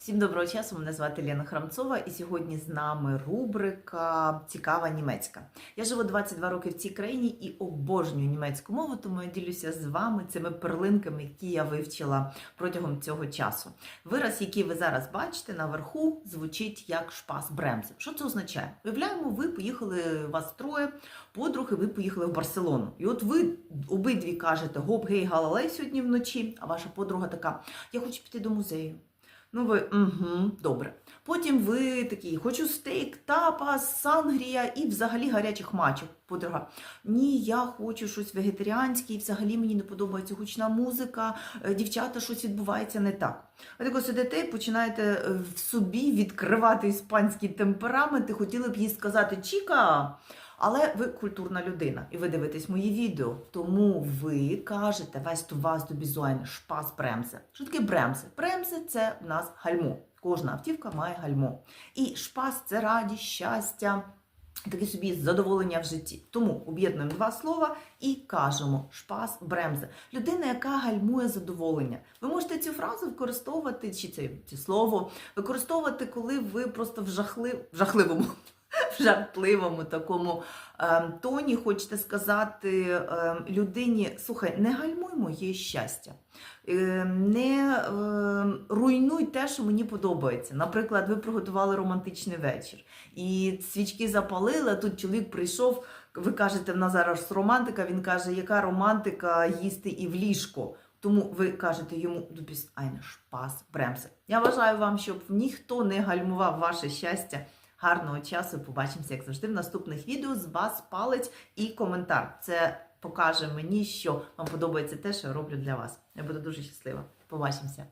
Всім доброго часу. Мене звати Лена Храмцова, і сьогодні з нами рубрика Цікава німецька. Я живу 22 роки в цій країні і обожнюю німецьку мову, тому я ділюся з вами цими перлинками, які я вивчила протягом цього часу. Вираз, який ви зараз бачите наверху, звучить як шпас бремзи. Що це означає? Уявляємо, ви поїхали вас троє, подруги, ви поїхали в Барселону. І от ви обидві кажете гоп, гей, галалей сьогодні вночі, а ваша подруга така: Я хочу піти до музею. Ну, ви угу, добре. Потім ви такі, хочу стейк, тапас, сангрія і взагалі гарячих мачок. Подруга. Ні, я хочу щось вегетаріанське, і взагалі мені не подобається гучна музика, е, дівчата, щось відбувається не так. Ви тако сидите і починаєте е, в собі відкривати іспанський темперамент і хотіли б їй сказати Чіка. Але ви культурна людина, і ви дивитесь мої відео. Тому ви кажете весь ту вас до бізуайне шпас бремзе. Що таке бремзи? Бремзи це в нас гальмо. Кожна автівка має гальмо. І шпас це радість, щастя, таке собі задоволення в житті. Тому об'єднуємо два слова і кажемо шпас бремзе. Людина, яка гальмує задоволення. Ви можете цю фразу використовувати, чи це, це слово використовувати, коли ви просто в, жахли, в жахливому. Жартливому такому е, тоні хочете сказати е, людині: слухай, не гальмуй моє щастя, е, не руйнуй те, що мені подобається. Наприклад, ви приготували романтичний вечір, і свічки запалили, а тут чоловік прийшов. Ви кажете, в нас зараз романтика. Він каже, яка романтика їсти і в ліжко. Тому ви кажете йому «Du bist eine Spaß Я бажаю вам, щоб ніхто не гальмував ваше щастя. Гарного часу. Побачимося, як завжди, в наступних відео. З вас палець і коментар. Це покаже мені, що вам подобається те, що я роблю для вас. Я буду дуже щаслива. Побачимося.